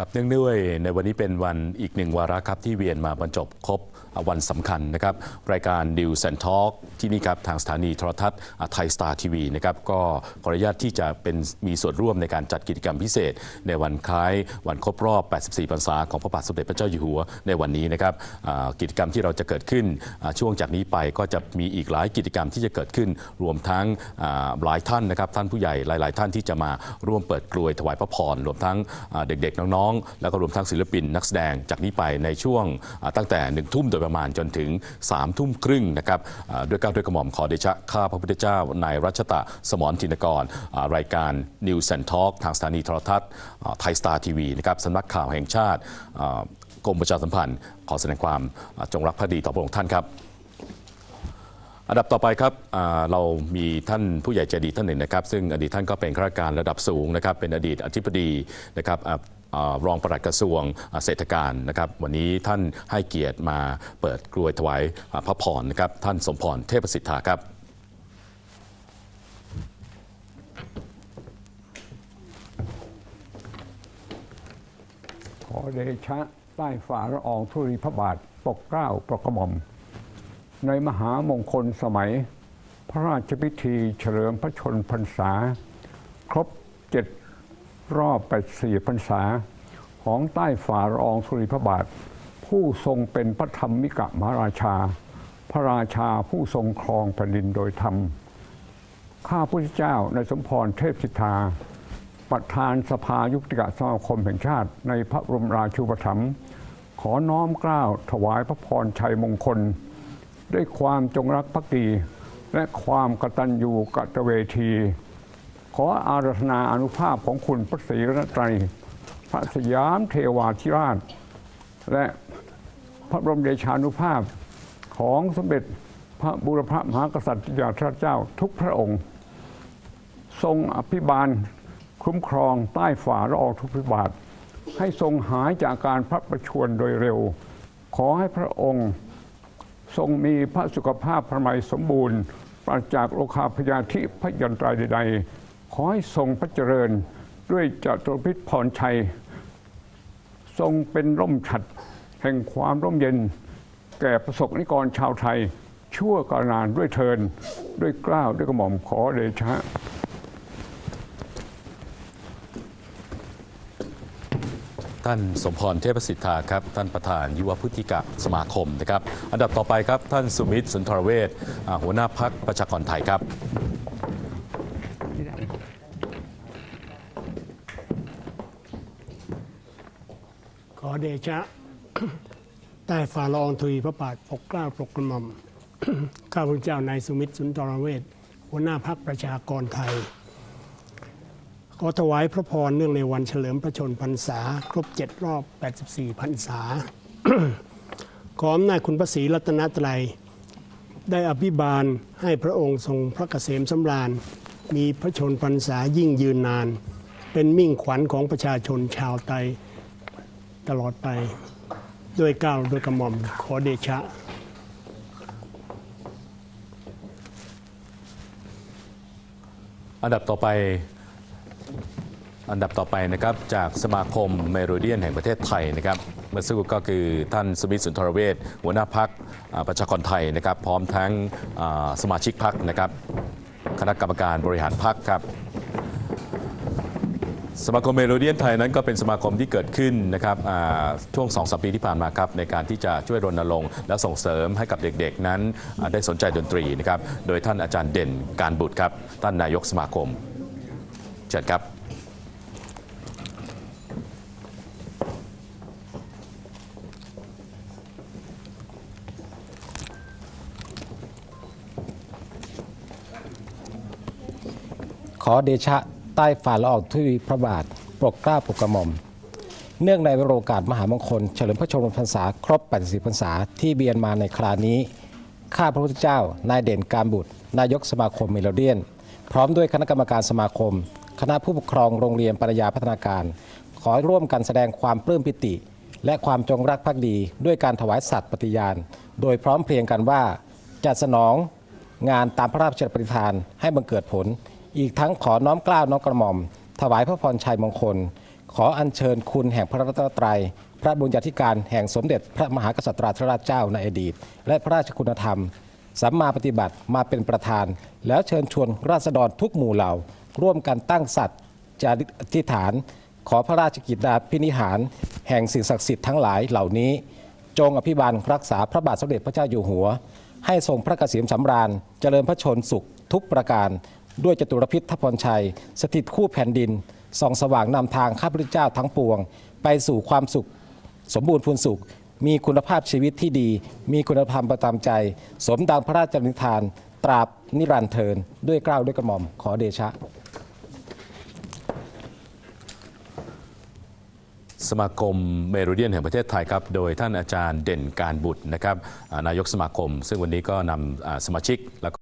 กับเนื่องด้วยในวันนี้เป็นวันอีกหนึ่งวาระครับที่เวียนมาบรรจบครบ วันสำคัญนะครับ รายการ News and Talk ที่นี่ครับ ทางสถานีโทรทัศน์ไทยสตาร์ทีวีนะครับ ก็ขออนุญาตที่จะเป็นมีส่วนร่วมในการจัดกิจกรรมพิเศษ ในวันคล้ายวันครบรอบ 84 พรรษาของพระบาทสมเด็จพระเจ้าอยู่หัวในวันนี้นะครับกิจกรรมที่เราจะเกิดขึ้นช่วงจากนี้ไปก็จะมีอีกหลายกิจกรรมที่จะเกิดขึ้น รวมทั้งหลายท่านนะครับท่านผู้ใหญ่หลาย ๆ ท่านที่จะมาร่วมเปิดกลวยถวายพระพรรวมทั้งเด็ก ๆ น้อง ๆ แล้วก็รวมทั้งศิลปินนักแสดงจากนี้ไปในช่วงตั้งแต่หนึ่งทุ่มโดยประมาณจนถึง3ามทุ่มครึ่งนะครับด้วยก้าด้วยกระหม่อมขอเดชะข้าพระพุทธเจ้านายรัชตะสมรจินกร รายการ News and Talk ทางสถานีโทรทัศน์ไทยสตาร์ทีวีนะครับสำนักข่าวแห่งชาติกรมประชาสัมพันธ์ ขอแสดงความจงรักภักดีต่อพระองค์ท่านครับ อันดับต่อไปครับเรามีท่านผู้ใหญ่ใจดีท่านหนึ่งนะครับ ซึ่งอดีตท่านก็เป็นข้าราชการระดับสูงนะครับ เป็นอดีตอธิบดีนะครับรองปลัดกระทรวงเศรษฐการนะครับ วันนี้ท่านให้เกียรติมาเปิดกรวยถวายพระพรนะครับ ท่านสมพรเทพสิทธาครับขอเดชะใต้ฝ่าละอองธุลีพระบาทปกเกล้าประกระหม่อม ในมหามงคลสมัย พระราชพิธีเฉลิมพระชนพรรษา ครบเจ็ดรอบแปดสี่พรรษา ของใต้ฝ่าละอองธุลีพระบาท ผู้ทรงเป็นพระธรรมิกะมหาราชา พระราชาผู้ทรงครองแผ่นดินโดยธรรม ข้าพุทธเจ้าในสมพรเทพสิทธา ประธานสภายุติกะสมาคมแห่งชาติในพระบรมราชูปถัมภ์ขอน้อมเกล้าวถวายพระพรชัยมงคล ด้วยความจงรักภักดี และความกตัญญูกตเวที ขออาราธนาอนุภาพของคุณพระศรีรัตนตรพระสยามเทวาธิราช และพระบรมเดชานุภาพของสมเด็จพระบูรพมหากษัตริยาธิราชเจ้าทุกพระองค์ ทรงอภิบาลคุ้มครองใต้ฝ่าละอองทุกพิบาทให้ทรงหายจากการพระประชวรโดยเร็ว ขอให้พระองค์ ทรงมีพระสุขภาพพระมัยสมบูรณ์ปราศจากโรคาพยาธิพยันตรายใด ๆ ขอให้ทรงพระเจริญด้วยจตุรพิษพรชัย ทรงเป็นร่มฉัดแห่งความร่มเย็น แก่ประสบนิกรชาวไทย ชั่วกาลนานด้วยเทินด้วยกล้าวด้วยกระหม่อมขอเดชะ ท่านสมพรเทพสิทธาครับท่านประธานยุวพุทธิกะสมาคมนะครับอันดับต่อไปครับท่านสุมิตรสุนทรเวชหัวหน้าพักประชากรไทยครับขอเดชะใต้ฝ่าละอองธุลีพระบาทปกเกล้าปกกระหม่อมข้าพเจ้านายสุมิตรสุนทรเวชหัวหน้าพักประชากรไทย ขอถวายพระพรเนื่องในวันเฉลิมพระชนพรรษา ครบเจ็ดรอบ 84 พรรษา ขออำนาจคุณพระศรีรัตนตรัย ได้อภิบาลให้พระองค์ทรงพระเกษมสำราญ มีพระชนพรรษายิ่งยืนนาน เป็นมิ่งขวัญของประชาชนชาวไทยตลอดไปด้วยก้าวด้วยกระหม่อมขอเดชะอันดับต่อไป อันดับต่อไปนะครับจากสมาคมเมโรเดียนแห่งประเทศไทยนะครับเมื่อสักครู่ก็คือท่านสมิทธสุนทรเวชหัวหน้าพักประชากรไทยนะครับ พร้อมทั้งสมาชิกพักนะครับ คณะกรรมการบริหารพักครับสมาคมเมโลเดียนไทยนั้นก็เป็นสมาคมที่เกิดขึ้นนะครับช่วง2อสปีที่ผ่านมาครับในการที่จะช่วยรณรงค์และส่งเสริมให้กับเด็กๆ นั้นได้สนใจดนตรีนะครับโดยท่านอาจารย์เด่นการบุตรครับ ท่านนายกสมาคมเชิญครับ ขอเดชะใต้ฝ่าละอองธุลีพระบาทปกเกล้าปกกระหม่อม เนื่องในวโรกาสมหามงคล เฉลิมพระชนมพรรษาครบ80พรรษาที่เบียนมาในครานี้ ข้าพระพุทธเจ้า นายเด่นการบุตร นายกสมาคมเมโลเดียน พร้อมด้วยคณะกรรมการสมาคม คณะผู้ปกครองโรงเรียนปริญญาพัฒนาการ ขอร่วมกันแสดงความปลื้มปิติ และความจงรักภักดี ด้วยการถวายสัตย์ปฏิญาณ โดยพร้อมเพรียงกันว่าจะสนองงานตามพระราชปฏิทานให้บังเกิดผล อีกทั้งขอน้อมกล้าวน้อมกระหม่อม ถวายพระพรชัยมงคล ขออัญเชิญคุณแห่งพระรัตนตรัย พระบุญญาธิการแห่งสมเด็จพระมหากษัตริย์ราชเจ้าในอดีต และพระราชคุณธรรมสัมมาปฏิบัติมาเป็นประธาน แล้วเชิญชวนราษฎรทุกหมู่เหล่า ร่วมกันตั้งสัตย์จาริกอธิฐาน ขอพระราชกิจดาพินิหาร แห่งสิ่งศักดิ์สิทธิ์ทั้งหลายเหล่านี้ จงอภิบาลรักษาพระบาทสมเด็จพระเจ้าอยู่หัว ให้ทรงพระเกษมสำราญเจริญพระชนสุขทุกประการ ด้วยจตุรพิษทพรชัย สถิตคู่แผ่นดินส่องสว่างนำทางข้าพเจ้าทั้งปวง ไปสู่ความสุข สมบูรณ์พูนสุข มีคุณภาพชีวิตที่ดี มีคุณธรรมประจำใจ สมดังพระราชนิทาน ตราบนิรันดร์เทินด้วยเกล้าวด้วยกระหม่อมขอเดชะ สมาคมเมโรเดียนแห่งประเทศไทยครับ โดยท่านอาจารย์เด่นการบุตรนะครับอ่านายกสมาคม ซึ่งวันนี้ก็นำอ่าสมาชิกแล้วก็